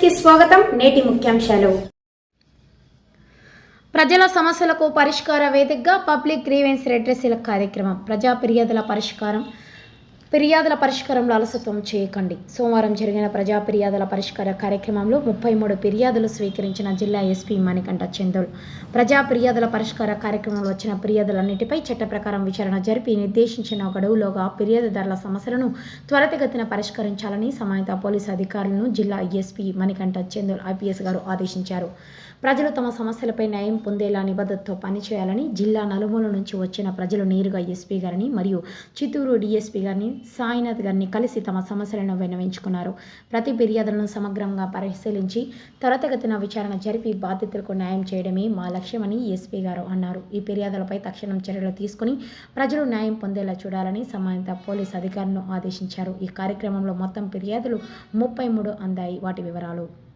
కి స్వాగతం నేటి ముఖ్యాంశాలు. ప్రజల సమస్యలకు పరిష్కార వేదికగా పబ్లిక్ గ్రీవెన్స్ రెడ్రెసీల కార్యక్రమం. ప్రజా ఫిర్యాదుల పరిష్కారం ఫిర్యాదుల పరిష్కారంలో అలసత్వం చేయకండి. సోమవారం జరిగిన ప్రజా ఫిర్యాదుల పరిష్కార కార్యక్రమంలో ముప్పై మూడు ఫిర్యాదులు స్వీకరించిన జిల్లా ఎస్పీ మణికంఠ చందోల్. ప్రజా ఫిర్యాదుల పరిష్కార కార్యక్రమంలో వచ్చిన ఫిర్యాదులన్నిటిపై చట్ట ప్రకారం విచారణ జరిపి నిర్దేశించిన గడువులోగా ఫిర్యాదుదారుల సమస్యలను త్వరితగతిన పరిష్కరించాలని సమాయత పోలీసు అధికారులను జిల్లా ఎస్పీ మణికంఠ చందోల్ ఐపీఎస్ గారు ఆదేశించారు. ప్రజలు తమ సమస్యలపై న్యాయం పొందేలా నిబద్ధతతో పనిచేయాలని జిల్లా నలుమూల నుంచి వచ్చిన ప్రజలు నేరుగా ఎస్పీ గారిని మరియు చిత్తూరు డీఎస్పీ గారిని సాయినాథ్ గారిని కలిసి తమ సమస్యలను విన్నవించుకున్నారు. ప్రతి ఫిర్యాదులను సమగ్రంగా పరిశీలించి త్వరతగతిన విచారణ జరిపి బాధితులకు న్యాయం చేయడమే మా లక్ష్యమని ఎస్పీ గారు అన్నారు. ఈ ఫిర్యాదులపై తక్షణం చర్యలు తీసుకుని ప్రజలు న్యాయం పొందేలా చూడాలని సంబంధిత పోలీస్ అధికారులను ఆదేశించారు. ఈ కార్యక్రమంలో మొత్తం ఫిర్యాదులు ముప్పై మూడు అందాయి. వాటి వివరాలు